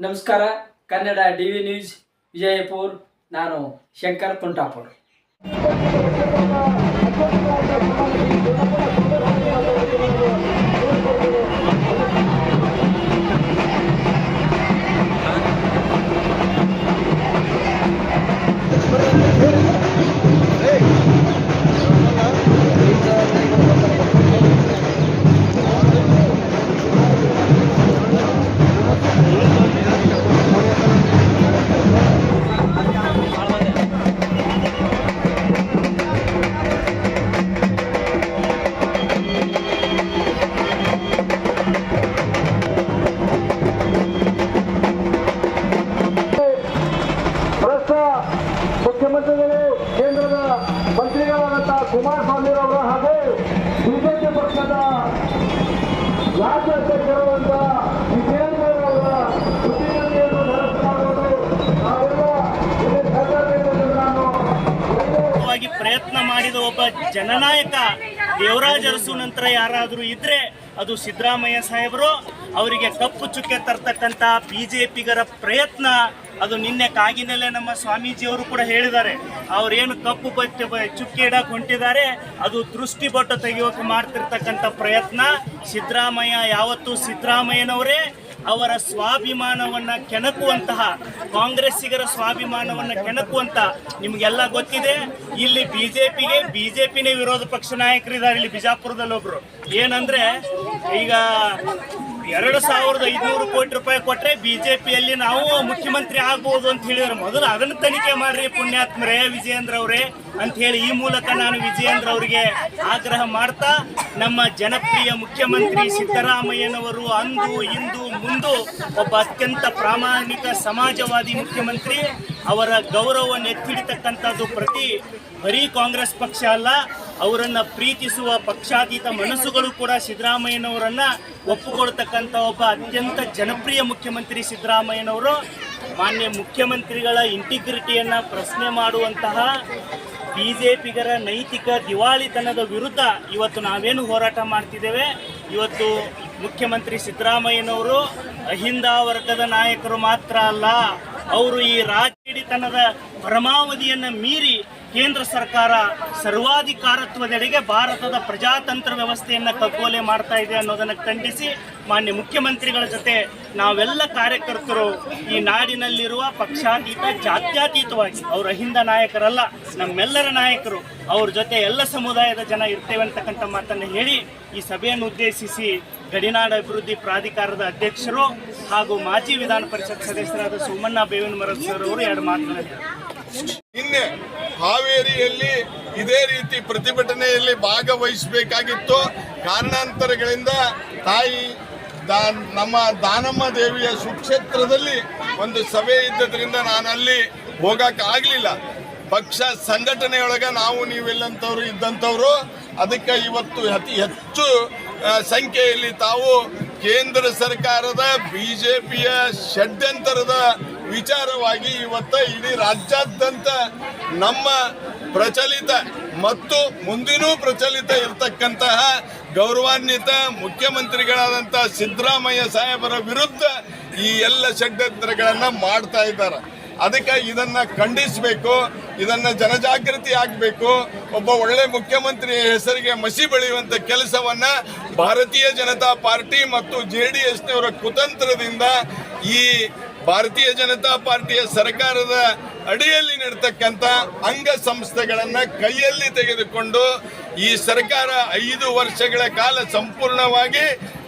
ನಮಸ್ಕಾರ Kannada D V news Vijayapur ನಾನು ಶಂಕರ್ ತುಂಟಾಪುರ್ ಕುಮಾರಸ್ವಾಮಿರವರು ಹಾಗೂ ಬಿಜೆಪಿ ಪಕ್ಷದ ರಾಜ್ಯಾಧ್ಯಕ್ಷರುವಂತಹ ಪ್ರಯತ್ನ ಮಾಡಿದ ಒಬ್ಬ ಜನನಾಯಕ ದೇವರಾಜ ಅರಸು ನಂತರ ಯಾರಾದರೂ ಇದ್ರೆ ಅದು ಸಿದ್ದರಾಮಯ್ಯ ಸಾಹೇಬರು ಅವರಿಗೆ ಕಪ್ಪು ಚುಕ್ಕೆ ತರ್ತಕ್ಕಂಥ ಬಿ ಜೆ ಪಿಗರ ಪ್ರಯತ್ನ. ಅದು ನಿನ್ನೆ ಕಾಗಿನಲ್ಲೇ ನಮ್ಮ ಸ್ವಾಮೀಜಿಯವರು ಕೂಡ ಹೇಳಿದ್ದಾರೆ. ಅವರೇನು ಕಪ್ಪು ಬಟ್ಟೆ ಚುಕ್ಕೆ ಇಡಕ್ಕೆ ಹೊಂಟಿದ್ದಾರೆ. ಅದು ದೃಷ್ಟಿ ಬೊಟ್ಟು ತೆಗೆಯೋಕೆ ಮಾಡ್ತಿರ್ತಕ್ಕಂಥ ಪ್ರಯತ್ನ. ಸಿದ್ದರಾಮಯ್ಯ ಯಾವತ್ತೂ ಸಿದ್ದರಾಮಯ್ಯನವರೇ. ಅವರ ಸ್ವಾಭಿಮಾನವನ್ನು ಕೆಣಕುವಂತಹ, ಕಾಂಗ್ರೆಸ್ಸಿಗರ ಸ್ವಾಭಿಮಾನವನ್ನು ಕೆಣಕುವಂತ ನಿಮಗೆಲ್ಲ ಗೊತ್ತಿದೆ. ಇಲ್ಲಿ ಬಿ ಜೆ ಪಿಗೆ ಬಿ ಜೆ ಪಿನೇ ವಿರೋಧ ಪಕ್ಷ ನಾಯಕರಿದ್ದಾರೆ. ಇಲ್ಲಿ ಬಿಜಾಪುರದಲ್ಲಿ ಒಬ್ರು ಏನಂದ್ರೆ ಈಗ ಎರಡು ಸಾವಿರದ ಐದುನೂರು ಕೋಟಿ ರೂಪಾಯಿ ಕೊಟ್ರೆ ಬಿಜೆಪಿಯಲ್ಲಿ ನಾವು ಮುಖ್ಯಮಂತ್ರಿ ಆಗ್ಬೋದು ಅಂತ ಹೇಳಿದ್ರು. ಮೊದಲು ಅದನ್ನು ತನಿಖೆ ಮಾಡ್ರಿ ಪುಣ್ಯಾತ್ಮರೇ ವಿಜಯೇಂದ್ರ ಅವರೇ ಅಂತ ಹೇಳಿ ಈ ಮೂಲಕ ನಾನು ವಿಜಯೇಂದ್ರ ಅವರಿಗೆ ಆಗ್ರಹ ಮಾಡ್ತಾ, ನಮ್ಮ ಜನಪ್ರಿಯ ಮುಖ್ಯಮಂತ್ರಿ ಸಿದ್ದರಾಮಯ್ಯನವರು ಅಂದು, ಇಂದು, ಮುಂದು ಒಬ್ಬ ಅತ್ಯಂತ ಪ್ರಾಮಾಣಿಕ ಸಮಾಜವಾದಿ ಮುಖ್ಯಮಂತ್ರಿ. ಅವರ ಗೌರವವನ್ನು ಎತ್ತಿಡಿತಕ್ಕಂಥದ್ದು ಪ್ರತಿ ಬರೀ ಕಾಂಗ್ರೆಸ್ ಪಕ್ಷ ಅಲ್ಲ ಅವರನ್ನ ಪ್ರೀತಿಸುವ ಪಕ್ಷಾತೀತ ಮನಸ್ಸುಗಳು ಕೂಡ ಸಿದ್ದರಾಮಯ್ಯನವರನ್ನ ಒಪ್ಪಿಕೊಳ್ತಕ್ಕಂಥ ಒಬ್ಬ ಅತ್ಯಂತ ಜನಪ್ರಿಯ ಮುಖ್ಯಮಂತ್ರಿ ಸಿದ್ದರಾಮಯ್ಯನವರು, ಮಾನ್ಯ ಮುಖ್ಯಮಂತ್ರಿಗಳ ಇಂಟಿಗ್ರಿಟಿಯನ್ನ ಪ್ರಶ್ನೆ ಮಾಡುವಂತಹ ಬಿಜೆಪಿಗರ ನೈತಿಕ ದಿವಾಳಿತನದ ವಿರುದ್ಧ ಇವತ್ತು ನಾವೇನು ಹೋರಾಟ ಮಾಡ್ತಿದ್ದೇವೆ? ಇವತ್ತು ಮುಖ್ಯಮಂತ್ರಿ ಸಿದ್ದರಾಮಯ್ಯನವರು ಅಹಿಂದ ವರ್ಗದ ನಾಯಕರು ಮಾತ್ರ ಅಲ್ಲ, ಅವರು ಈ ರಾಜಡಿತನದ ಪರಮಾವಧಿಯನ್ನು ಮೀರಿ ಕೇಂದ್ರ ಸರ್ಕಾರ ಸರ್ವಾಧಿಕಾರತ್ವದೆಡೆಗೆ ಭಾರತದ ಪ್ರಜಾತಂತ್ರ ವ್ಯವಸ್ಥೆಯನ್ನು ಕಗ್ಗೋಲೆ ಮಾಡ್ತಾ ಇದೆ ಅನ್ನೋದನ್ನು ಖಂಡಿಸಿ ಮಾನ್ಯ ಮುಖ್ಯಮಂತ್ರಿಗಳ ಜೊತೆ ನಾವೆಲ್ಲ ಕಾರ್ಯಕರ್ತರು ಈ ನಾಡಿನಲ್ಲಿರುವ ಪಕ್ಷಾತೀತ, ಜಾತ್ಯಾತೀತವಾಗಿ ಅವ್ರ ಅಹಿಂದ ನಾಯಕರಲ್ಲ, ನಮ್ಮೆಲ್ಲರ ನಾಯಕರು, ಅವ್ರ ಜೊತೆ ಎಲ್ಲ ಸಮುದಾಯದ ಜನ ಇರ್ತೇವೆ ಅಂತಕ್ಕಂಥ ಮಾತನ್ನು ಹೇಳಿ ಈ ಸಭೆಯನ್ನು ಉದ್ದೇಶಿಸಿ ಗಡಿನಾಡ ಅಭಿವೃದ್ಧಿ ಪ್ರಾಧಿಕಾರದ ಅಧ್ಯಕ್ಷರು ಹಾಗೂ ಮಾಜಿ ವಿಧಾನ ಪರಿಷತ್ ಸದಸ್ಯರಾದ ಸೋಮಣ್ಣ ಬೇವಿನ ಅವರು ಎರಡು ಮಾತನಾಡಿದರು ಹಾವೇರಿಯಲ್ಲಿ ಇದೇ ರೀತಿ ಪ್ರತಿಭಟನೆಯಲ್ಲಿ ಭಾಗವಹಿಸಬೇಕಾಗಿತ್ತು. ಕಾರಣಾಂತರಗಳಿಂದ ತಾಯಿ ದಾ ನಮ್ಮ ದಾನಮ್ಮ ದೇವಿಯ ಸುಕ್ಷೇತ್ರದಲ್ಲಿ ಒಂದು ಸಭೆ ಇದ್ದದ್ರಿಂದ ನಾನು ಅಲ್ಲಿ ಹೋಗಕ್ಕೆ ಆಗಲಿಲ್ಲ ಪಕ್ಷ ಸಂಘಟನೆಯೊಳಗೆ ನಾವು ನೀವೆಲ್ಲಂಥವ್ರು ಇದ್ದಂಥವ್ರು ಅದಕ್ಕೆ ಇವತ್ತು ಅತಿ ಹೆಚ್ಚು ಸಂಖ್ಯೆಯಲ್ಲಿ ತಾವು ಕೇಂದ್ರ ಸರ್ಕಾರದ, ಬಿಜೆಪಿಯ ಷಡ್ಯಂತರದ ವಿಚಾರವಾಗಿ ಇವತ್ತು ಇಡೀ ರಾಜ್ಯಾದ್ಯಂತ ನಮ್ಮ ಪ್ರಚಲಿತ ಮತ್ತು ಮುಂದಿನೂ ಪ್ರಚಲಿತ ಇರತಕ್ಕಂತಹ ಗೌರವಾನ್ವಿತ ಮುಖ್ಯಮಂತ್ರಿಗಳಾದಂಥ ಸಿದ್ದರಾಮಯ್ಯ ಸಾಹೇಬರ ವಿರುದ್ಧ ಈ ಎಲ್ಲ ಷಡ್ಯಂತ್ರಗಳನ್ನ ಮಾಡ್ತಾ ಇದ್ದಾರೆ. ಅದಕ್ಕೆ ಇದನ್ನ ಖಂಡಿಸಬೇಕು, ಇದನ್ನ ಜನಜಾಗೃತಿ ಆಗಬೇಕು, ಒಬ್ಬ ಒಳ್ಳೆ ಮುಖ್ಯಮಂತ್ರಿ ಹೆಸರಿಗೆ ಮಸಿ ಬೆಳೆಯುವಂತ ಕೆಲಸವನ್ನ ಭಾರತೀಯ ಜನತಾ ಪಾರ್ಟಿ ಮತ್ತು ಜೆ ಡಿ ಎಸ್ನವರ ಕುತಂತ್ರದಿಂದ ಈ ಭಾರತೀಯ ಜನತಾ ಪಾರ್ಟಿಯ ಸರ್ಕಾರದ ಅಡಿಯಲ್ಲಿ ನಡತಕ್ಕಂಥ ಅಂಗ ಸಂಸ್ಥೆಗಳನ್ನು ಕೈಯಲ್ಲಿ ತೆಗೆದುಕೊಂಡು ಈ ಸರ್ಕಾರ ಐದು ವರ್ಷಗಳ ಕಾಲ ಸಂಪೂರ್ಣವಾಗಿ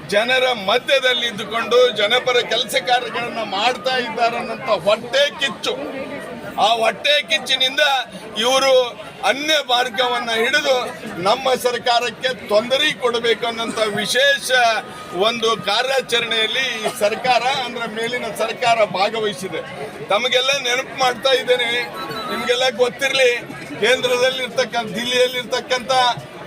ಜನರ ಮಧ್ಯದಲ್ಲಿ ಇದ್ದುಕೊಂಡು ಜನಪರ ಕೆಲಸ ಕಾರ್ಯಗಳನ್ನ ಮಾಡ್ತಾ ಇದ್ದಾರೆ ಅನ್ನೋಂಥ ಹೊಟ್ಟೆ ಕಿಚ್ಚು. ಆ ಹೊಟ್ಟೆ ಕಿಚ್ಚಿನಿಂದ ಇವರು ಅನ್ಯ ಮಾರ್ಗವನ್ನ ಹಿಡಿದು ನಮ್ಮ ಸರ್ಕಾರಕ್ಕೆ ತೊಂದರೆ ಕೊಡಬೇಕು ಅನ್ನೋಂಥ ವಿಶೇಷ ಒಂದು ಕಾರ್ಯಾಚರಣೆಯಲ್ಲಿ ಈ ಸರ್ಕಾರ ಅಂದ್ರೆ ಮೇಲಿನ ಸರ್ಕಾರ ಭಾಗವಹಿಸಿದೆ. ತಮಗೆಲ್ಲ ನೆನಪು ಮಾಡ್ತಾ ಇದ್ದೇನೆ, ನಿಮಗೆಲ್ಲ ಗೊತ್ತಿರಲಿ ಕೇಂದ್ರದಲ್ಲಿ ಇರ್ತಕ್ಕಂಥ ದಿಲ್ಲಿಯಲ್ಲಿ ಇರ್ತಕ್ಕಂಥ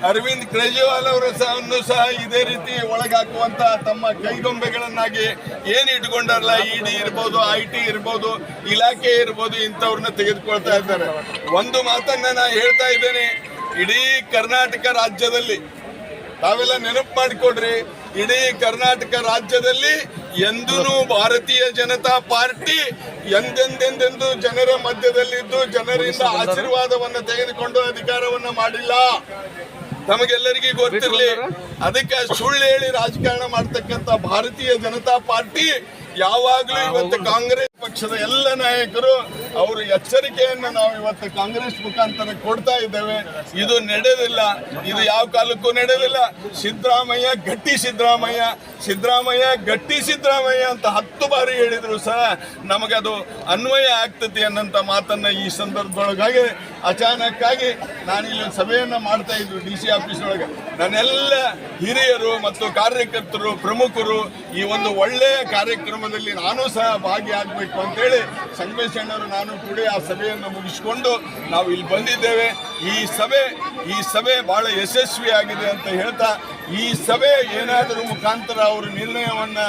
ಅರವಿಂದ್ ಕೇಜ್ರಿವಾಲ್ ಅವರ ಸಹ ಸಹ ಇದೇ ರೀತಿ ಒಳಗಾಕುವಂತ ತಮ್ಮ ಕೈಗೊಂಬೆಗಳನ್ನಾಗಿ ಏನು ಇಟ್ಕೊಂಡಾರಲ್ಲ ಇಡಿ ಇರ್ಬೋದು ಐ ಟಿ ಇರ್ಬೋದು ಇಲಾಖೆ ಇರ್ಬೋದು ಇಂಥವ್ರನ್ನ ತೆಗೆದುಕೊಳ್ತಾ ಇದ್ದಾರೆ. ಒಂದು ಮಾತನ್ನ ನಾನು ಹೇಳ್ತಾ ಇದ್ದೇನೆ ಇಡೀ ಕರ್ನಾಟಕ ರಾಜ್ಯದಲ್ಲಿ ತಾವೆಲ್ಲ ನೆನಪು ಮಾಡಿಕೊಡ್ರಿ ಇಡೀ ಕರ್ನಾಟಕ ರಾಜ್ಯದಲ್ಲಿ ಎಂದೂ ಭಾರತೀಯ ಜನತಾ ಪಾರ್ಟಿ ಎಂದೆಂದೆಂದೆಂದು ಜನರ ಮಧ್ಯದಲ್ಲಿದ್ದು ಜನರಿಂದ ಆಶೀರ್ವಾದವನ್ನು ತೆಗೆದುಕೊಂಡು ಅಧಿಕಾರವನ್ನು ಮಾಡಿಲ್ಲ. ತಮಗೆಲ್ಲರಿಗೂ ಗೊತ್ತಿರಲಿ. ಅದಕ್ಕೆ ಸುಳ್ಳು ಹೇಳಿ ರಾಜಕಾರಣ ಮಾಡ್ತಕ್ಕಂಥ ಭಾರತೀಯ ಜನತಾ ಪಾರ್ಟಿ ಯಾವಾಗಲೂ ಇವತ್ತು ಕಾಂಗ್ರೆಸ್ ಪಕ್ಷದ ಎಲ್ಲ ನಾಯಕರು ಅವರು ಎಚ್ಚರಿಕೆಯನ್ನು ನಾವು ಇವತ್ತು ಕಾಂಗ್ರೆಸ್ ಮುಖಾಂತರ ಕೊಡ್ತಾ ಇದ್ದೇವೆ. ಇದು ನಡೆದಿಲ್ಲ. ಇದು ಯಾವ ಕಾಲಕ್ಕೂ ನಡೆದಿಲ್ಲ. ಸಿದ್ದರಾಮಯ್ಯ ಗಟ್ಟಿ ಸಿದ್ದರಾಮಯ್ಯ. ಸಿದ್ದರಾಮಯ್ಯ ಗಟ್ಟಿ ಸಿದ್ದರಾಮಯ್ಯ ಅಂತ ಹತ್ತು ಬಾರಿ ಹೇಳಿದ್ರು ಸಹ ನಮಗದು ಅನ್ವಯ ಆಗ್ತದೆ ಅನ್ನೋಂಥ ಮಾತನ್ನ ಈ ಸಂದರ್ಭದೊಳಗಾಗಿ ಅಚಾನಕ್ ಆಗಿ ನಾನು ಇಲ್ಲಿ ಸಭೆಯನ್ನ ಮಾಡ್ತಾ ಇದ್ವಿ ಡಿ ಸಿ ಆಫೀಸ್ ಒಳಗೆ. ನನ್ನೆಲ್ಲ ಹಿರಿಯರು ಮತ್ತು ಕಾರ್ಯಕರ್ತರು, ಪ್ರಮುಖರು ಈ ಒಂದು ಒಳ್ಳೆಯ ಕಾರ್ಯಕ್ರಮದಲ್ಲಿ ನಾನು ಸಹ ಭಾಗಿಯಾಗಬೇಕು ಅಂತೇಳಿ ಅಣ್ಣವರು ನಾನು ಕೂಡ ಆ ಸಭೆಯನ್ನು ಮುಗಿಸಿಕೊಂಡು ನಾವು ಇಲ್ಲಿ ಬಂದಿದ್ದೇವೆ. ಈ ಸಭೆ ಈ ಸಭೆ ಬಹಳ ಯಶಸ್ವಿಯಾಗಿದೆ ಅಂತ ಹೇಳ್ತಾ, ಈ ಸಭೆ ಏನಾದರೂ ಮುಖಾಂತರ ಅವರು ನಿರ್ಣಯವನ್ನು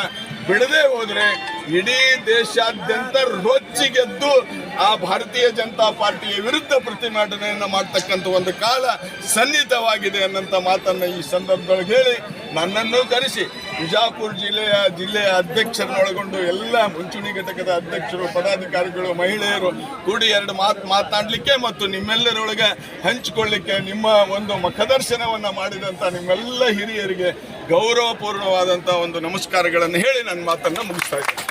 ಬಿಡದೆ ಹೋದರೆ ಇಡೀ ದೇಶಾದ್ಯಂತ ರೊಚ್ಚಿಗೆದ್ದು ಆ ಭಾರತೀಯ ಜನತಾ ಪಾರ್ಟಿಯ ವಿರುದ್ಧ ಪ್ರತಿಭಟನೆಯನ್ನು ಮಾಡ್ತಕ್ಕಂಥ ಒಂದು ಕಾಲ ಸನ್ನಿಹಿತವಾಗಿದೆ ಅನ್ನಂತ ಮಾತನ್ನ ಈ ಸಂದರ್ಭದೊಳಗೆ ಹೇಳಿ ನನ್ನನ್ನು ಕರೆಸಿ. ಬಿಜಾಪುರ ಜಿಲ್ಲೆಯ ಜಿಲ್ಲೆಯ ಅಧ್ಯಕ್ಷರನ್ನೊಳಗೊಂಡು ಎಲ್ಲ ಮುಂಚೂಣಿ ಘಟಕದ ಅಧ್ಯಕ್ಷರು, ಪದಾಧಿಕಾರಿಗಳು, ಮಹಿಳೆಯರು ಕೂಡಿ ಎರಡು ಮಾತು ಮಾತನಾಡಲಿಕ್ಕೆ ಮತ್ತು ನಿಮ್ಮೆಲ್ಲರೊಳಗೆ ಹಂಚಿಕೊಳ್ಳಿಕ್ಕೆ ನಿಮ್ಮ ಒಂದು ಮುಖದರ್ಶನವನ್ನು ಮಾಡಿದಂಥ ನಿಮ್ಮೆಲ್ಲ ಹಿರಿಯರಿಗೆ ಗೌರವಪೂರ್ಣವಾದಂಥ ಒಂದು ನಮಸ್ಕಾರಗಳನ್ನು ಹೇಳಿ ನನ್ನ ಮಾತನ್ನು ಮುಗಿಸ್ತಾ ಇದ್ದೇನೆ.